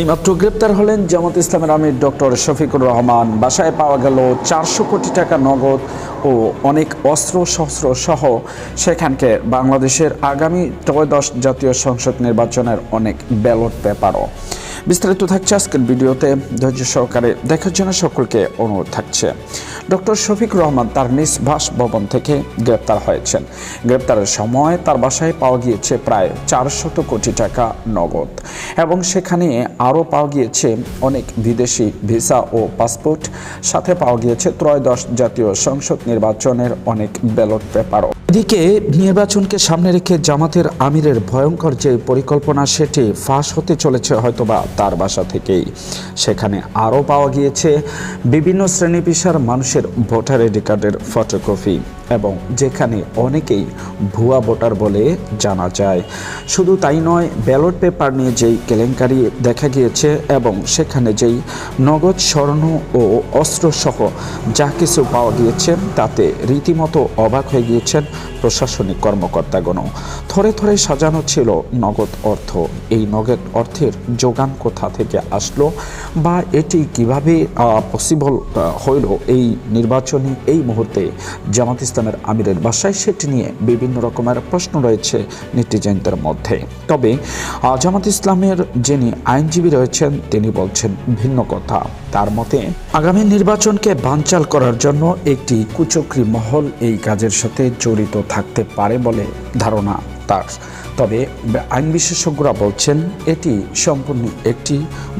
এইমাত্র গ্রেপ্তার হলেন জামাত ইসলামের আমির ডক্টর শফিকুর রহমান। বাসায় পাওয়া গেল চারশো কোটি টাকা নগদ ও অনেক অস্ত্র, শস্ত্র সহ সেখানকে বাংলাদেশের আগামী ত্রয়োদশ জাতীয় সংসদ নির্বাচনের অনেক ব্যালট পেপারও। বিস্তারিত থাকছে আজকের ভিডিওতে। ধৈর্য সহকারে দেখার জন্য সকলকে অনুরোধ থাকছে। ডক্টর শফিক রহমান তার নিজ বাসভবন থেকে গ্রেপ্তার হয়েছেন। গ্রেপ্তারের সময় তার বাসায় পাওয়া গিয়েছে প্রায় চারশত কোটি টাকা নগদ এবং সেখানে আরও পাওয়া গিয়েছে অনেক বিদেশি ভিসা ও পাসপোর্ট। সাথে পাওয়া গিয়েছে ত্রয়োদশ জাতীয় সংসদ নির্বাচনের অনেক ব্যালট পেপারও। এদিকে নির্বাচনকে সামনে রেখে জামাতের আমিরের ভয়ঙ্কর যে পরিকল্পনা, সেটি ফাঁস হতে চলেছে হয়তোবা তার বাসা থেকেই। সেখানে আরও পাওয়া গিয়েছে বিভিন্ন শ্রেণি পেশার মানুষের ভোটার আইডি কার্ডের ফটোকপি। এবং যেখানে অনেকেই ভুয়া ভোটার বলে জানা যায়। শুধু তাই নয়, ব্যালট পেপার নিয়ে যেই কেলেঙ্কারি দেখা গিয়েছে এবং সেখানে যেই নগদ স্বর্ণ ও অস্ত্রসহ যা কিছু পাওয়া গিয়েছে, তাতে রীতিমতো অবাক হয়ে গিয়েছেন প্রশাসনিক কর্মকর্তাগণও থরে থরে সাজানো ছিল নগদ অর্থ। এই নগদ অর্থের যোগান কোথা থেকে আসলো বা এটি কীভাবে পসিবল হইল এই নির্বাচনী এই মুহূর্তে জামাত ইসলামের আমিরের বাসায় সেটি নিয়ে বিভিন্ন রকমের প্রশ্ন রয়েছে নেটিজেনদের মধ্যে। তবে জামাত ইসলামের যিনি আইনজীবী রয়েছেন, তিনি বলছেন ভিন্ন কথা। তার মতে, আগামী নির্বাচনকে বানচাল করার জন্য একটি কুচক্রী মহল এই কাজের সাথে জড়িত থাকতে পারে বলে ধারণা তার। তবে আইন বিশেষজ্ঞরা বলছেন, এটি সম্পূর্ণ একটি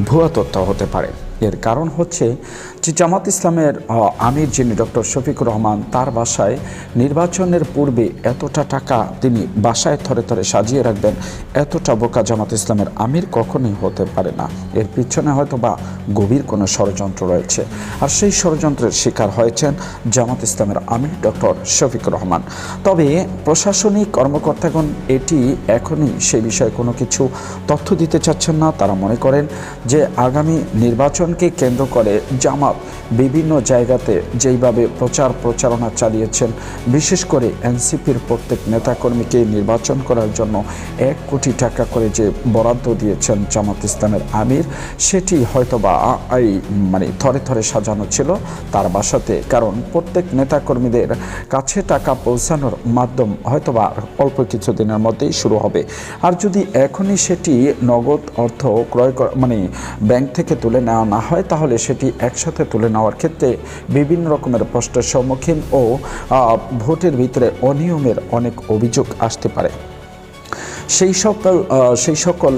ভুয়া তথ্য হতে পারে। এর কারণ হচ্ছে যে জামাত ইসলামের আমির যিনি ডক্টর শফিকুর রহমান, তার বাসায় নির্বাচনের পূর্বে এতটা টাকা তিনি বাসায় থরে থরে সাজিয়ে রাখবেন, এতটা বোকা জামাত ইসলামের আমির কখনোই হতে পারে না। এর পিছনে হয়তো বা গভীর কোনো ষড়যন্ত্র রয়েছে। আর সেই ষড়যন্ত্রের শিকার হয়েছেন জামাত ইসলামের আমির ডক্টর শফিকুর রহমান। তবে প্রশাসনিক কর্মকর্তাগণ এটি এখনই সেই বিষয়ে কোনো কিছু তথ্য দিতে চাচ্ছেন না। তারা মনে করেন যে আগামী নির্বাচনকে কেন্দ্র করে জামাত বিভিন্ন জায়গাতে যেইভাবে প্রচার প্রচারণা চালিয়েছেন, বিশেষ করে এনসিপির প্রত্যেক নেতাকর্মীকে নির্বাচন করার জন্য এক কোটি টাকা করে যে বরাদ্দ দিয়েছেন জামাত ইসলামের আমির, সেটি হয়তোবা এই মানে থরে থরে সাজানো ছিল তার বাসাতে। কারণ প্রত্যেক নেতাকর্মীদের কাছে টাকা পৌঁছানোর মাধ্যম হয়তোবা অল্প কিছুদিনের মধ্যেই শুরু হবে। আর যদি এখনই সেটি নগদ অর্থ ক্রয় মানে ব্যাংক থেকে তুলে নেওয়া না হয়, তাহলে সেটি একসাথে তুলে নেওয়ার ক্ষেত্রে বিভিন্ন রকমের প্রশ্নের সম্মুখীন ও ভোটের ভিতরে অনিয়মের অনেক অভিযোগ আসতে পারে। সেই সকল সেই সকল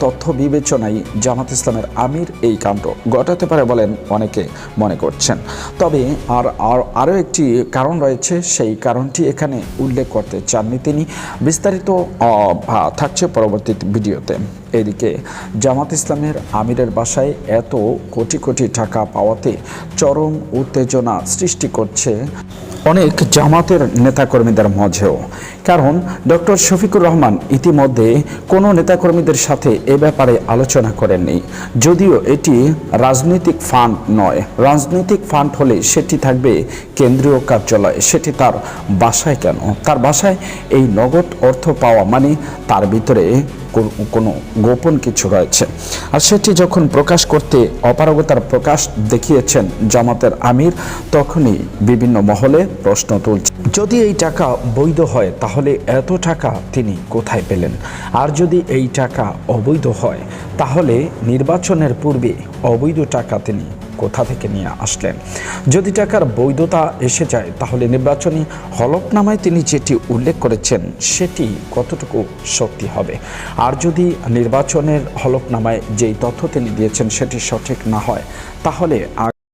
তথ্য বিবেচনায় জামাত ইসলামের আমির এই কাণ্ড ঘটাতে পারে বলেন অনেকে মনে করছেন। তবে আর আর, আরও একটি কারণ রয়েছে, সেই কারণটি এখানে উল্লেখ করতে চাননি তিনি। বিস্তারিত থাকছে পরবর্তী ভিডিওতে। এদিকে জামাত ইসলামের আমিরের বাসায় এত কোটি কোটি টাকা পাওয়াতে চরম উত্তেজনা সৃষ্টি করছে অনেক জামাতের নেতাকর্মীদের মাঝেও। কারণ ডক্টর শফিকুর রহমান ইতিমধ্যে কোনো নেতাকর্মীদের সাথে এ ব্যাপারে আলোচনা করেননি। যদিও এটি রাজনৈতিক ফান্ড নয়। রাজনৈতিক ফান্ড হলে সেটি থাকবে কেন্দ্রীয় কার্যালয়ে। সেটি তার বাসায় কেন? তার বাসায় এই নগদ অর্থ পাওয়া মানে তার ভিতরে কোন- গোপন কিছু রয়েছে। আর সেটি যখন প্রকাশ করতে অপারগতার প্রকাশ দেখিয়েছেন জামাতের আমির, তখনই বিভিন্ন মহলে প্রশ্ন তুলছে যদি এই টাকা বৈধ হয়, তাহলে এত টাকা তিনি কোথায় পেলেন? আর যদি এই টাকা অবৈধ হয়, তাহলে নির্বাচনের পূর্বে অবৈধ টাকা তিনি কোথা থেকে নিয়ে আসলেন। যদি টাকার বৈধতা এসে যায়, তাহলে নির্বাচনী হলফনামায় তিনি যেটি উল্লেখ করেছেন, সেটি কতটুকু সত্যি হবে? আর যদি নির্বাচনের হলফনামায় যেই তথ্য তিনি দিয়েছেন, সেটি সঠিক না হয়, তাহলে